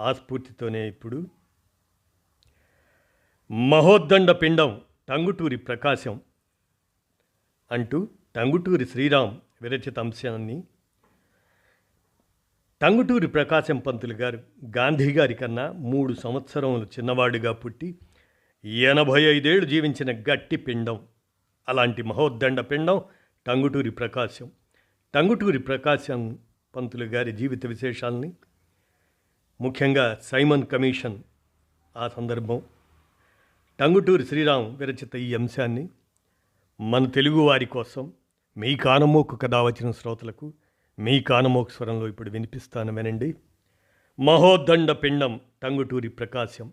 ఆ స్ఫూర్తితోనే ఇప్పుడు. మహోద్దండ పిండం టంగుటూరి ప్రకాశం అంటూ టంగుటూరి శ్రీరామ్ విరచిత అంశాన్ని టంగుటూరి ప్రకాశం పంతులు గారు గాంధీ గారి కన్నా మూడు సంవత్సరములు చిన్నవాడిగా పుట్టి ఎనభై ఐదేళ్ళు జీవించిన గట్టి పిండం. అలాంటి మహోద్దండ పిండం టంగుటూరి ప్రకాశం. టంగుటూరి ప్రకాశం పంతులు గారి జీవిత విశేషాల్ని ముఖ్యంగా సైమన్ కమిషన్ ఆ సందర్భం. టంగుటూరి శ్రీరామ్ విరచిత ఈ అంశాన్ని మన తెలుగు వారి కోసం మీ కానమోకు కథ వచ్చిన శ్రోతలకు మీ కానమోకు స్వరంలో ఇప్పుడు వినిపిస్తాను వినండి మహోదండ పిండం టంగుటూరి ప్రకాశం.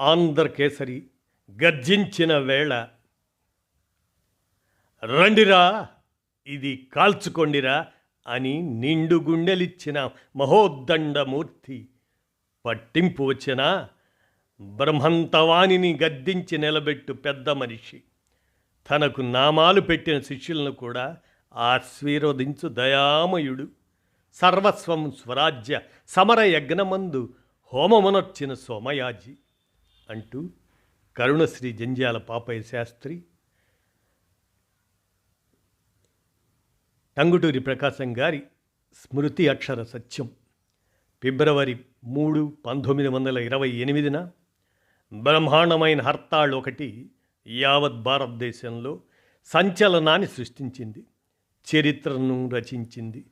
ఆంధ్రకేసరి గర్జించిన వేళ రండిరా ఇది కాల్చుకోండిరా అని నిండు గుండెలిచ్చిన మహోద్దండమూర్తి. పట్టింపు వచ్చిన బ్రహ్మంతవాణిని గద్దించి నిలబెట్టు పెద్ద మనిషి. తనకు నామాలు పెట్టిన శిష్యులను కూడా ఆశీర్వదించు దయామయుడు. సర్వస్వం స్వరాజ్య సమర యజ్ఞమందు హోమమునర్చిన సోమయాజి అంటూ కరుణశ్రీ జంజాల పాపయ్య శాస్త్రి టంగుటూరి ప్రకాశం గారి స్మృతి అక్షర సత్యం. ఫిబ్రవరి మూడు పంతొమ్మిది వందల ఇరవై ఎనిమిదిన బ్రహ్మాండమైన హర్తాళ్ ఒకటి యావత్ భారతదేశంలో సంచలనాన్ని సృష్టించింది. చరిత్రను రచించింది.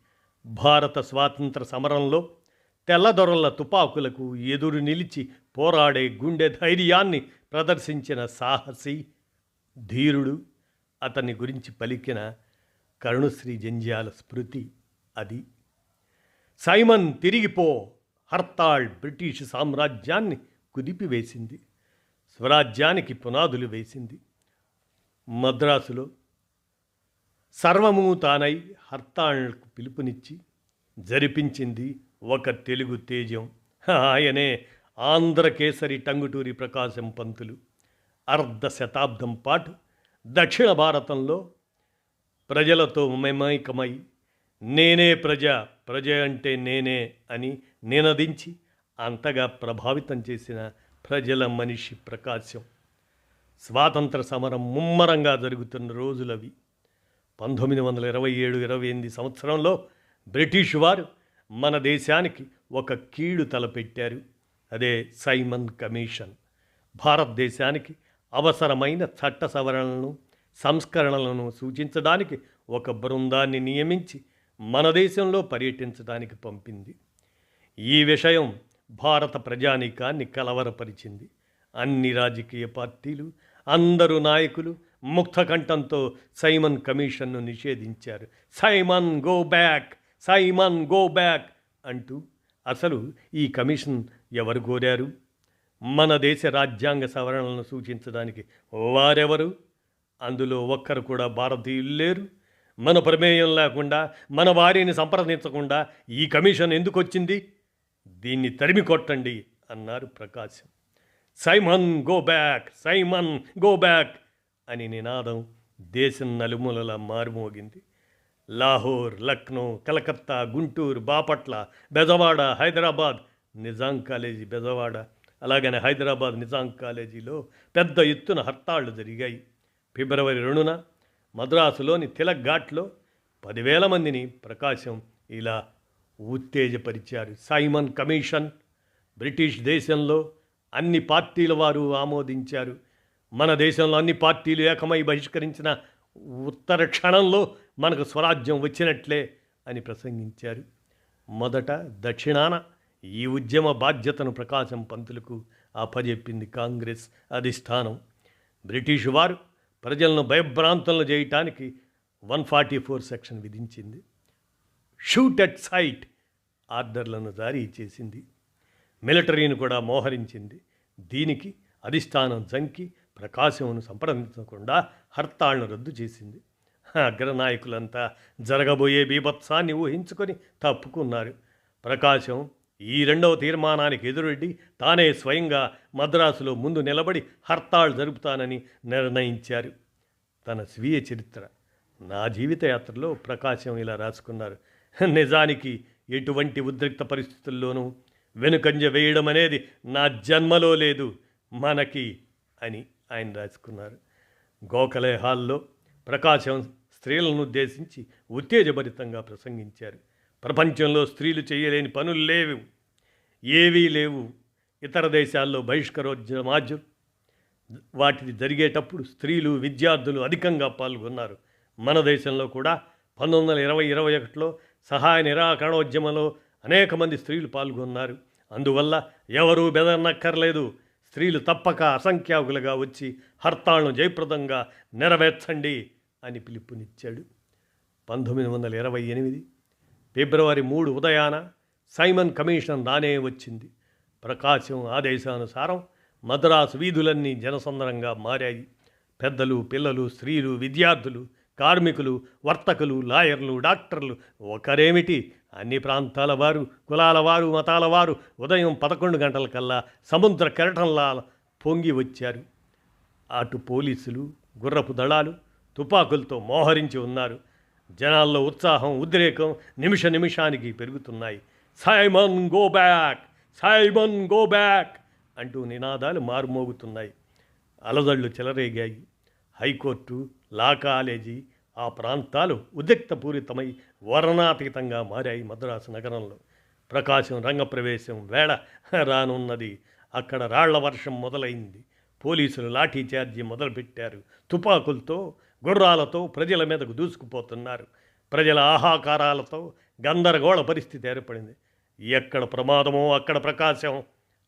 భారత స్వాతంత్ర సమరంలో తెల్లదొరల తుపాకులకు ఎదురు నిలిచి పోరాడే గుండె ధైర్యాన్ని ప్రదర్శించిన సాహసి ధీరుడు అతని గురించి పలికిన కరుణశ్రీ జంజ్యాల స్మృతి అది. సైమన్ తిరిగిపో హర్తాళ్ బ్రిటిష్ సామ్రాజ్యాన్ని కుదిపివేసింది స్వరాజ్యానికి పునాదులు వేసింది. మద్రాసులో సర్వము తానై హర్తాళ్ళకు పిలుపునిచ్చి జరిపించింది ఒక తెలుగు తేజం. ఆయనే ఆంధ్రకేసరి టంగుటూరి ప్రకాశం పంతులు. అర్ధ శతాబ్దం పాటు దక్షిణ భారతంలో ప్రజలతో మమైకమై నేనే ప్రజ ప్రజ అంటే నేనే అని నినదించి అంతగా ప్రభావితం చేసిన ప్రజల మనిషి ప్రకాశం. స్వాతంత్ర సమరం ముమ్మరంగా జరుగుతున్న రోజులవి. పంతొమ్మిది వందల ఇరవై ఏడు ఇరవై ఎనిమిది సంవత్సరంలో బ్రిటిష్ వారు మన దేశానికి ఒక కీడు తలపెట్టారు. అదే సైమన్ కమిషన్. భారతదేశానికి అవసరమైన చట్ట సవరణలను సంస్కరణలను సూచించడానికి ఒక బృందాన్ని నియమించి మన దేశంలో పర్యటించడానికి పంపింది. ఈ విషయం భారత ప్రజానీకాన్ని కలవరపరిచింది. అన్ని రాజకీయ పార్టీలు అందరు నాయకులు ముక్తకంఠంతో సైమన్ కమిషన్ను నిషేధించారు. Simon go back! Simon go back! అంటూ అసలు ఈ కమిషన్ ఎవరు కోరారు? మన దేశ రాజ్యాంగ సవరణలను సూచించడానికి వారెవరు? అందులో ఒక్కరు కూడా భారతీయులు లేరు మన ప్రమేయం లేకుండా మన వారిని సంప్రదించకుండా ఈ కమిషన్ ఎందుకు వచ్చింది దీన్ని తరిమి కొట్టండి అన్నారు Prakasam. Simon go back Simon go back అని నినాదం దేశం నలుమూలలా మారుమోగింది. లాహోర్ లక్నో కలకత్తా గుంటూరు బాపట్ల బెజవాడ హైదరాబాద్ నిజాం కాలేజీ బెజవాడ. అలాగనే హైదరాబాద్ నిజాం కాలేజీలో పెద్ద ఎత్తున హర్తాళ్ళు జరిగాయి. ఫిబ్రవరి రెండున మద్రాసులోని తిలక్ ఘాట్లో పదివేల మందిని ప్రకాశం ఇలా ఉత్తేజపరిచారు. సైమన్ కమిషన్ బ్రిటిష్ దేశంలో అన్ని పార్టీల వారు ఆమోదించారు. మన దేశంలో అన్ని పార్టీలు ఏకమై బహిష్కరించిన ఉత్తర క్షణంలో మనకు స్వరాజ్యం వచ్చినట్లే అని ప్రసంగించారు. మొదట దక్షిణాన ఈ ఉద్యమ బాధ్యతను ప్రకాశం పంతులకు అప్పజెప్పింది కాంగ్రెస్ అధిష్టానం. బ్రిటిష్ వారు ప్రజలను భయభ్రాంతులను చేయటానికి వన్ ఫార్టీ ఫోర్ సెక్షన్ విధించింది. షూట్ ఎట్ సైట్ ఆర్డర్లను జారీ చేసింది. మిలిటరీని కూడా మోహరించింది. దీనికి అధిష్టానం జంకి ప్రకాశంను సంప్రదించకుండా హర్తాళ్ను రద్దు చేసింది. అగ్రనాయకులంతా జరగబోయే బీభత్సాన్ని ఊహించుకొని తప్పుకున్నారు. ప్రకాశం ఈ రెండవ తీర్మానానికి ఎదురెడ్డి తానే స్వయంగా మద్రాసులో ముందు నిలబడి హర్తాళ్ జరుపుతానని నిర్ణయించారు. తన స్వీయ చరిత్ర. నా జీవితయాత్రలో ప్రకాశం ఇలా రాసుకున్నారు. నిజానికి ఎటువంటి ఉద్రిక్త పరిస్థితుల్లోనూ వెనుకంజ వేయడం అనేది నా జన్మలో లేదు మనకి అని ఆయన రాసుకున్నారు. గోఖలే హాల్లో ప్రకాశం స్త్రీలను ఉద్దేశించి ఉత్తేజభరితంగా ప్రసంగించారు. ప్రపంచంలో స్త్రీలు చేయలేని పనులు లేవు ఏవీ లేవు. ఇతర దేశాల్లో బహిష్కరోద్యమాజ్యం. వాటిని జరిగేటప్పుడు స్త్రీలు విద్యార్థులు అధికంగా పాల్గొన్నారు. మన దేశంలో కూడా పంతొమ్మిది వందల ఇరవై ఇరవై ఒకటిలో సహాయ నిరాకరణోద్యమంలో అనేక మంది స్త్రీలు పాల్గొన్నారు. అందువల్ల ఎవరూ బెదరనక్కర్లేదు. స్త్రీలు తప్పక అసంఖ్యాకులుగా వచ్చి హర్తాళ్ళను జయప్రదంగా నెరవేర్చండి అని పిలుపునిచ్చాడు. పంతొమ్మిది వందల ఇరవై ఎనిమిది ఫిబ్రవరి మూడు ఉదయాన సైమన్ కమిషన్ రానే వచ్చింది. ప్రకాశం ఆదేశానుసారం మద్రాసు వీధులన్నీ జనసందరంగా మారాయి. పెద్దలు పిల్లలు స్త్రీలు విద్యార్థులు కార్మికులు వర్తకులు లాయర్లు డాక్టర్లు ఒకరేమిటి? అన్ని ప్రాంతాల వారు కులాల వారు మతాల వారు ఉదయం పదకొండు గంటలకల్లా సముద్ర కెరటంలా పొంగి వచ్చారు. అటు పోలీసులు గుర్రపు దళాలు తుపాకులతో మోహరించి ఉన్నారు. జనాల్లో ఉత్సాహం ఉద్రేకం నిమిష నిమిషానికి పెరుగుతున్నాయి. Simon go back! Simon go back! అంటూ నినాదాలు మారుమోగుతున్నాయి. అలజళ్ళు చెలరేగాయి. హైకోర్టు లా కాలేజీ ఆ ప్రాంతాలు ఉద్రిక్తపూరితమై వర్ణాతీతంగా మారాయి మద్రాసు నగరంలో. ప్రకాశం రంగప్రవేశం వేళ రానున్నది. అక్కడ రాళ్ళ వర్షం మొదలైంది. పోలీసులు లాఠీ చార్జీ మొదలుపెట్టారు. తుపాకులతో గుర్రాలతో ప్రజల మీదకు దూసుకుపోతున్నారు. ప్రజల ఆహాకారాలతో గందరగోళ పరిస్థితి ఏర్పడింది. ఎక్కడ ప్రమాదమో అక్కడ ప్రకాశం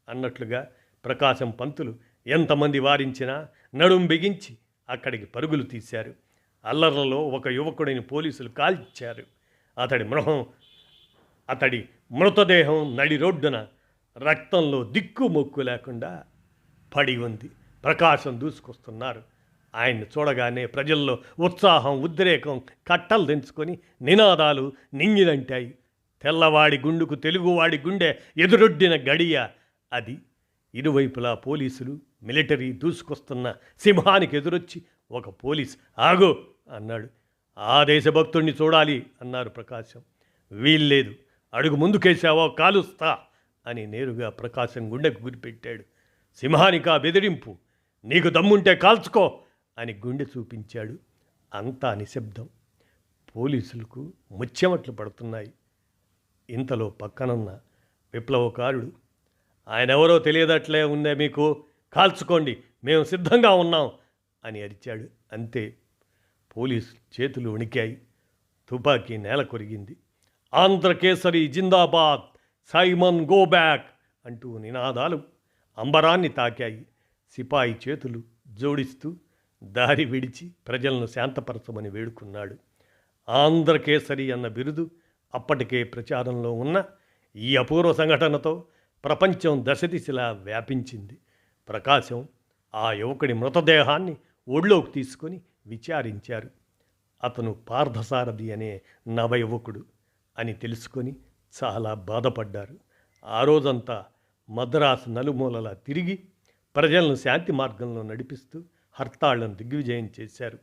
అన్నట్లుగా ప్రకాశం పంతులు ఎంతమంది వారించినా నడుం బిగించి అక్కడికి పరుగులు తీశారు. అల్లర్లలో ఒక యువకుడిని పోలీసులు కాల్చారు. అతడి మృహం అతడి మృతదేహం నడి రోడ్డున రక్తంలో దిక్కు మొక్కు లేకుండా పడి ఉంది. ప్రకాశం దూసుకొస్తున్నారు. ఆయన్ని చూడగానే ప్రజల్లో ఉత్సాహం ఉద్రేకం కట్టలు తెంచుకొని నినాదాలు నింగిలంటాయి తెల్లవాడి గుండుకు తెలుగువాడి గుండె ఎదురొడ్డిన గడియ. అది ఇరువైపులా పోలీసులు మిలిటరీ దూసుకొస్తున్న సింహానికి ఎదురొచ్చి ఒక పోలీస్ ఆగో అన్నాడు. ఆ దేశభక్తుణ్ణి చూడాలి అన్నారు ప్రకాశం. వీల్లేదు అడుగు ముందుకేశావో కాలుస్తా అని నేరుగా ప్రకాశం గుండెకు గురిపెట్టాడు. సింహానికా బెదిరింపు నీకు దమ్ముంటే కాల్చుకో అని గుండె చూపించాడు. అంతా నిశ్శబ్దం. పోలీసులకు ముచ్చెమట్లు పడుతున్నాయి. ఇంతలో పక్కనున్న విప్లవకారుడు ఆయన ఎవరో తెలియదట్లే ఉందే మీకు? కాల్చుకోండి. మేము సిద్ధంగా ఉన్నాం. అని అరిచాడు. అంతే. పోలీసు చేతులు వణికాయి. తుపాకీ నేల కొరిగింది. ఆంధ్రకేసరి జిందాబాద్ సైమన్ గో బ్యాక్ అంటూ నినాదాలు అంబరాన్ని తాకాయి. సిపాయి చేతులు జోడిస్తూ దారి విడిచి ప్రజలను శాంతపరచమని వేడుకున్నాడు. ఆంధ్రకేసరి అన్న బిరుదు అప్పటికే ప్రచారంలో ఉన్న ఈ అపూర్వ సంఘటనతో ప్రపంచం దశదిశలా వ్యాపించింది. ప్రకాశం ఆ యువకుడి మృతదేహాన్ని ఒళ్ళోకి తీసుకొని విచారించారు. అతను పార్థసారథి అనే నవయువకుడు అని తెలుసుకొని చాలా బాధపడ్డారు. ఆ రోజంతా మద్రాసు నలుమూలలా తిరిగి ప్రజలను శాంతి మార్గంలో నడిపిస్తూ హర్తాళ్ళను దిగ్విజయం చేశారు.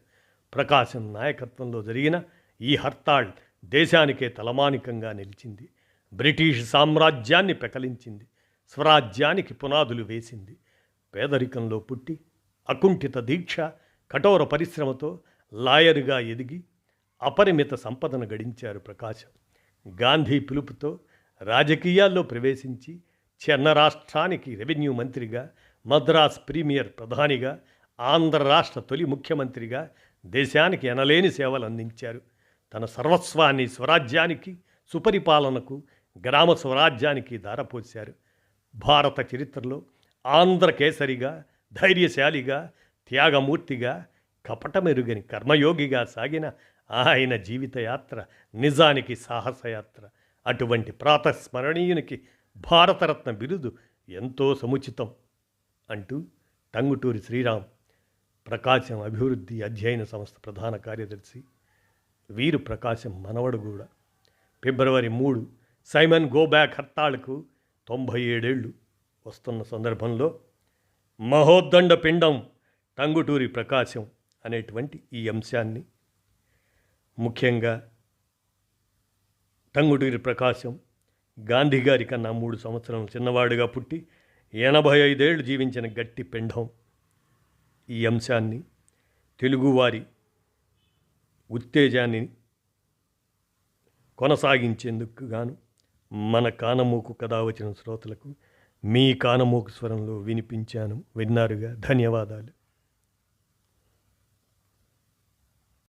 ప్రకాశం నాయకత్వంలో జరిగిన ఈ హర్తాళ్ దేశానికే తలమానికంగా నిలిచింది. బ్రిటిష్ సామ్రాజ్యాన్ని పెకలించింది. స్వరాజ్యానికి పునాదులు వేసింది. పేదరికంలో పుట్టి అకుంఠిత దీక్ష కఠోర పరిశ్రమతో లాయరుగా ఎదిగి అపరిమిత సంపదను గడించారు ప్రకాశం. గాంధీ పిలుపుతో రాజకీయాల్లో ప్రవేశించి చెన్న రాష్ట్రానికి రెవెన్యూ మంత్రిగా మద్రాస్ ప్రీమియర్ ప్రధానిగా ఆంధ్ర రాష్ట్ర తొలి ముఖ్యమంత్రిగా దేశానికి ఎనలేని సేవలు అందించారు. తన సర్వస్వాన్ని స్వరాజ్యానికి సుపరిపాలనకు గ్రామ స్వరాజ్యానికి దారపోశారు భారత చరిత్రలో ఆంధ్రకేసరిగా ధైర్యశాలిగా త్యాగమూర్తిగా కపటమెరుగని కర్మయోగిగా సాగిన ఆయన జీవితయాత్ర నిజానికి సాహసయాత్ర. అటువంటి ప్రాతస్మరణీయునికి భారతరత్న బిరుదు ఎంతో సముచితం అంటూ టంగుటూరి శ్రీరామ్ ప్రకాశం అభివృద్ధి అధ్యయన సంస్థ ప్రధాన కార్యదర్శి వీరు ప్రకాశం మనవడు కూడా. ఫిబ్రవరి మూడు సైమన్ గోబ్యాక్ హర్తాళ్కు తొంభై ఏడేళ్ళు వస్తున్న సందర్భంలో మహోద్దండ పిండం టంగుటూరి ప్రకాశం అనేటువంటి ఈ అంశాన్ని ముఖ్యంగా టంగుటూరి ప్రకాశం గాంధీ గారి కన్నా మూడు సంవత్సరం చిన్నవాడుగా పుట్టి ఎనభై ఐదేళ్ళు జీవించిన గట్టి పిండం ఈ అంశాన్ని తెలుగువారి ఉత్తేజాన్ని కొనసాగించేందుకు గాను మన కానమూకు కథ వచ్చిన శ్రోతలకు మీ కానమూకు స్వరంలో వినిపించాను. విన్నారుగా? ధన్యవాదాలు.